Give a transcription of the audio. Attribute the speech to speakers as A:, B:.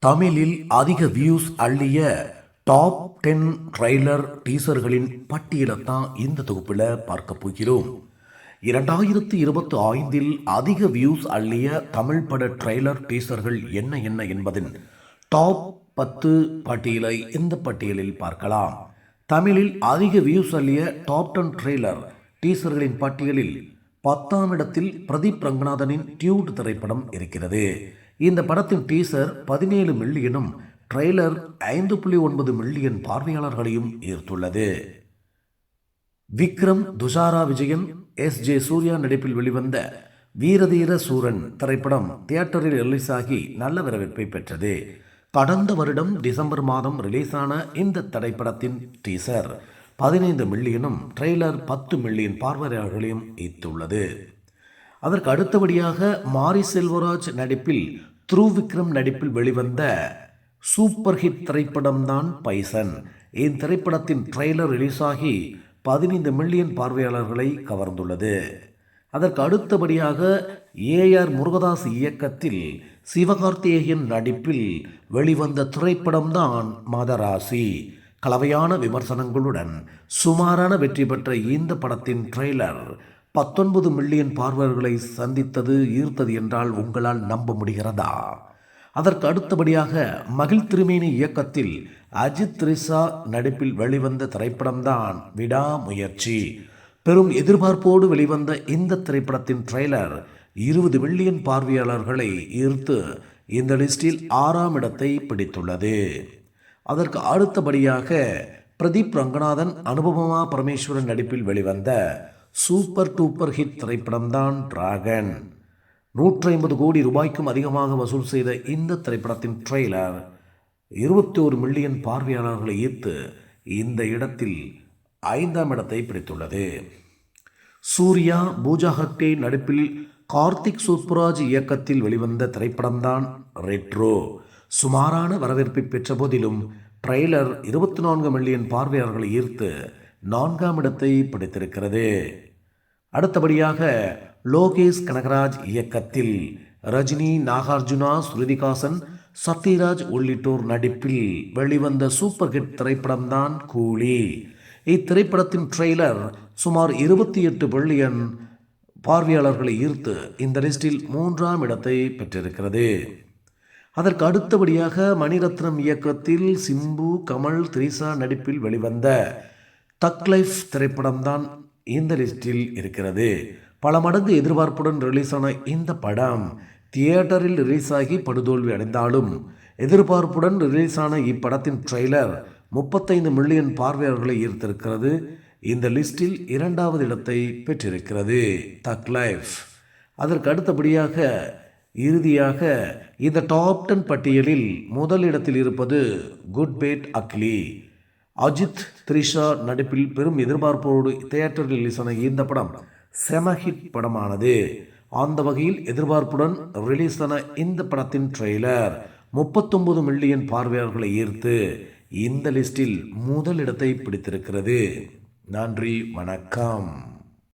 A: தமிழில் அதிக வியூஸ் அள்ளிய டாப் டென் ட்ரெய்லர் டீசர்களின் பட்டியலைத்தான் இந்த தொகுப்பில் பார்க்க போகிறோம். இரண்டாயிரத்து இருபத்தி ஐந்தில் அதிக வியூஸ் அள்ளிய தமிழ் பட ட்ரெய்லர் டீசர்கள் என்ன என்ன என்பதின் டாப் பத்து பட்டியலை இந்த பட்டியலில் பார்க்கலாம். தமிழில் அதிக வியூஸ் அள்ளிய டாப் டென் ட்ரெய்லர் டீசர்களின் பட்டியலில் பத்தாம் இடத்தில் பிரதீப் ரங்கநாதனின் டியூட் திரைப்படம் இருக்கிறது. இந்த படத்தின் டீசர் பதினேழு மில்லியனும் ட்ரெய்லர் ஐந்து புள்ளி ஒன்பது மில்லியன் பார்வையாளர்களையும் ஈர்த்துள்ளது. விக்ரம் துஷாரா விஜயன் எஸ் ஜே சூர்யா நடிப்பில் வெளிவந்த வீரதீர சூரன் திரைப்படம் தியேட்டரில் ரிலீஸ் ஆகி நல்ல வரவேற்பை பெற்றது. கடந்த வருடம் டிசம்பர் மாதம் ரிலீஸான இந்த திரைப்படத்தின் டீசர் பதினைந்து மில்லியனும் ட்ரெய்லர் பத்து மில்லியன் பார்வையாளர்களையும் ஈர்த்துள்ளது. அதற்கு அடுத்தபடியாக மாரி செல்வராஜ் நடிப்பில் த்ரூ விக்ரம் நடிப்பில் வெளிவந்த சூப்பர் ஹிட் திரைப்படம்தான் பைசன். இந்த திரைப்படத்தின் ட்ரெய்லர் ரிலீஸ் ஆகி பதினைந்து மில்லியன் பார்வையாளர்களை கவர்ந்துள்ளது. அதற்கு அடுத்தபடியாக ஏஆர் முருகதாஸ் இயக்கத்தில் சிவகார்த்திகேயன் நடிப்பில் வெளிவந்த திரைப்படம்தான் மதராசி. கலவையான விமர்சனங்களுடன் சுமாரான வெற்றி பெற்ற இந்த படத்தின் ட்ரெய்லர் பத்தொன்பது மில்லியன் பார்வையர்களை சந்தித்தது ஈர்த்தது என்றால் உங்களால் நம்ப முடிகிறதா? அதற்கு அடுத்தபடியாக மகிழ் திருமேனி இயக்கத்தில் அஜித் ரிசா நடிப்பில் வெளிவந்த திரைப்படம்தான் விடாமுயற்சி. பெரும் எதிர்பார்ப்போடு வெளிவந்த இந்த திரைப்படத்தின் ட்ரெய்லர் இருபது மில்லியன் பார்வையாளர்களை ஈர்த்து இந்த லிஸ்டில் ஆறாம் இடத்தை பிடித்துள்ளது. அதற்கு அடுத்தபடியாக பிரதீப் ரங்கநாதன் அனுபவமா பரமேஸ்வரன் நடிப்பில் வெளிவந்த சூப்பர் டூப்பர் ஹிட் திரைப்படம்தான் டிராகன். நூற்றி ஐம்பது கோடி ரூபாய்க்கும் அதிகமாக வசூல் செய்த இந்த திரைப்படத்தின் ட்ரெய்லர் இருபத்தி ஒரு மில்லியன் பார்வையாளர்களை ஈர்த்து இந்த இடத்தில் ஐந்தாம் இடத்தை பிடித்துள்ளது. சூர்யா பூஜா ஹக்டே நடிப்பில் கார்த்திக் சூப்பராஜ் இயக்கத்தில் வெளிவந்த திரைப்படம்தான் ரெட்ரோ. சுமாரான வரவேற்பை பெற்ற போதிலும் ட்ரெய்லர் இருபத்தி நான்கு மில்லியன் பார்வையாளர்களை ஈர்த்து நான்காம் இடத்தை பிடித்திருக்கிறது. அடுத்தபடியாக லோகேஷ் கனகராஜ் இயக்கத்தில் ரஜினி நாகார்ஜுனா ஸ்ருதிகாசன் சத்யராஜ் உள்ளிட்டோர் நடிப்பில் வெளிவந்த சூப்பர் ஹிட் திரைப்படம்தான் கூலி. இத்திரைப்படத்தின் ட்ரெய்லர் சுமார் இருபத்தி எட்டு பில்லியன் பார்வையாளர்களை ஈர்த்து இந்த லிஸ்டில் மூன்றாம் இடத்தை பெற்றிருக்கிறது. அதற்கு அடுத்தபடியாக மணிரத்னம் இயக்கத்தில் சிம்பு கமல் திரிசா நடிப்பில் வெளிவந்த தக்லைஃப் திரைப்படம்தான் இந்த லிஸ்டில் இருக்கிறது. பல மடங்கு எதிர்பார்ப்புடன் ரிலீஸ் ஆன இந்த படம் தியேட்டரில் ரிலீஸ் ஆகி படுதோல்வி அடைந்தாலும் எதிர்பார்ப்புடன் ரிலீஸ் ஆன இப்படத்தின் ட்ரெய்லர் முப்பத்தைந்து மில்லியன் பார்வையாளர்களை ஈர்த்திருக்கிறது. இந்த லிஸ்டில் இரண்டாவது இடத்தை பெற்றிருக்கிறது. Thug Life. அதற்கு அடுத்தபடியாக இறுதியாக இந்த டாப் டென் பட்டியலில் முதல் இடத்தில் இருப்பது Good Bad Ugly. Ajith Trisha நடிப்பில் பெரும் எதிர்பார்ப்போடு தியேட்டரில் ரிலீஸான இந்த படம் செம ஹிட் படமானது. அந்த வகையில் எதிர்பார்ப்புடன் ரிலீஸான இந்த படத்தின் ட்ரெய்லர் முப்பத்தொன்பது மில்லியன் பார்வையாளர்களை ஈர்த்து இந்த லிஸ்டில் முதல் இடத்தை பிடித்திருக்கிறது. நன்றி வணக்கம்.